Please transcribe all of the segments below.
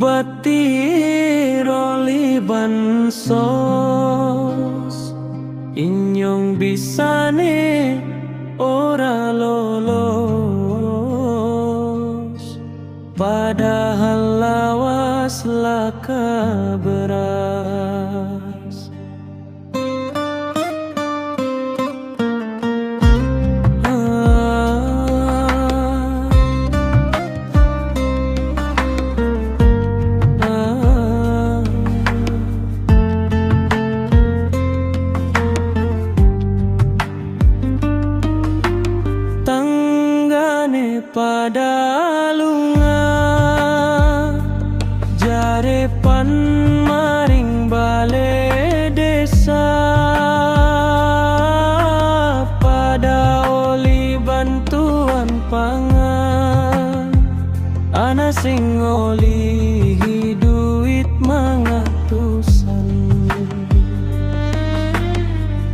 Bati roli bansos Inyong bisane ora lolos. Padahal lawas laka beras Pan maring bale desa. Pada oli bantuan pangan. Ana sing oli duit mangatusan.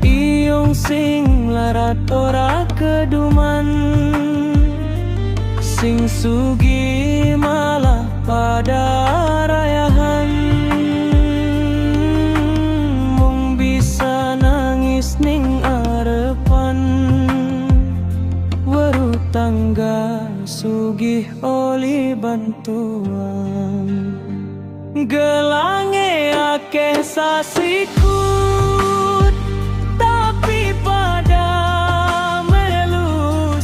Iyong sing larat ora keduman. Sing sugi malah pada sugih oli bantuan. Gelange akeh sasikut Tapi pada melu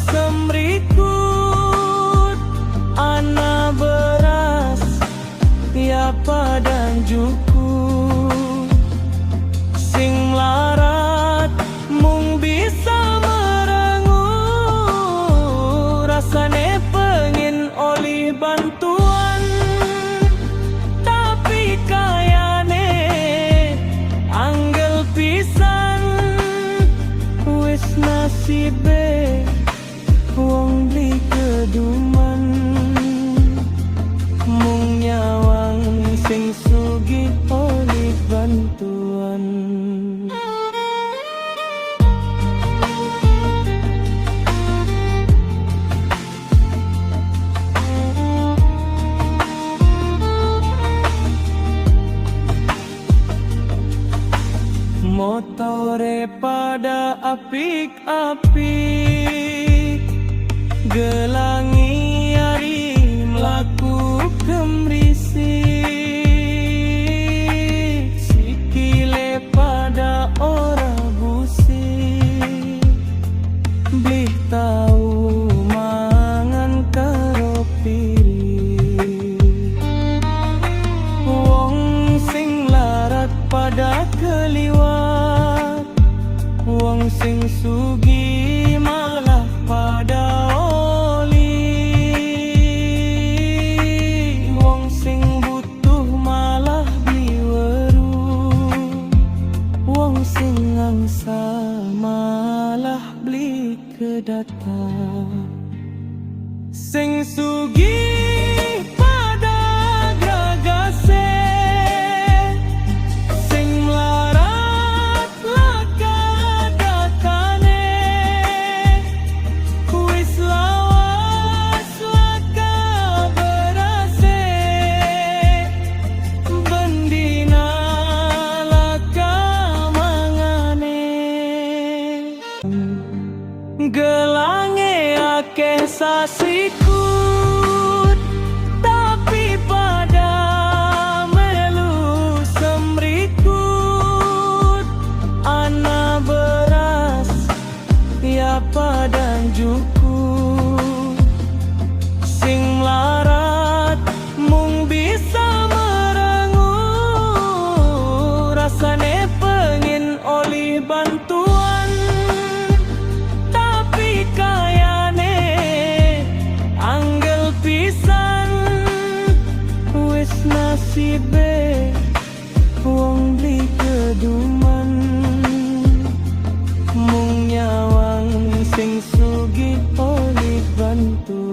nasibe wong beli keduman. Mung nyawang sing sugi oleh bantuan. Motore pada apik-apik sing sugi malah pada oli. Wong sing butuh malah biweru Wong sing ngangsa malah beli kedata Sing sugi Gelange akeh sasikut nasibê Huang di keduman Mung nyawang sing sugih oleh bantu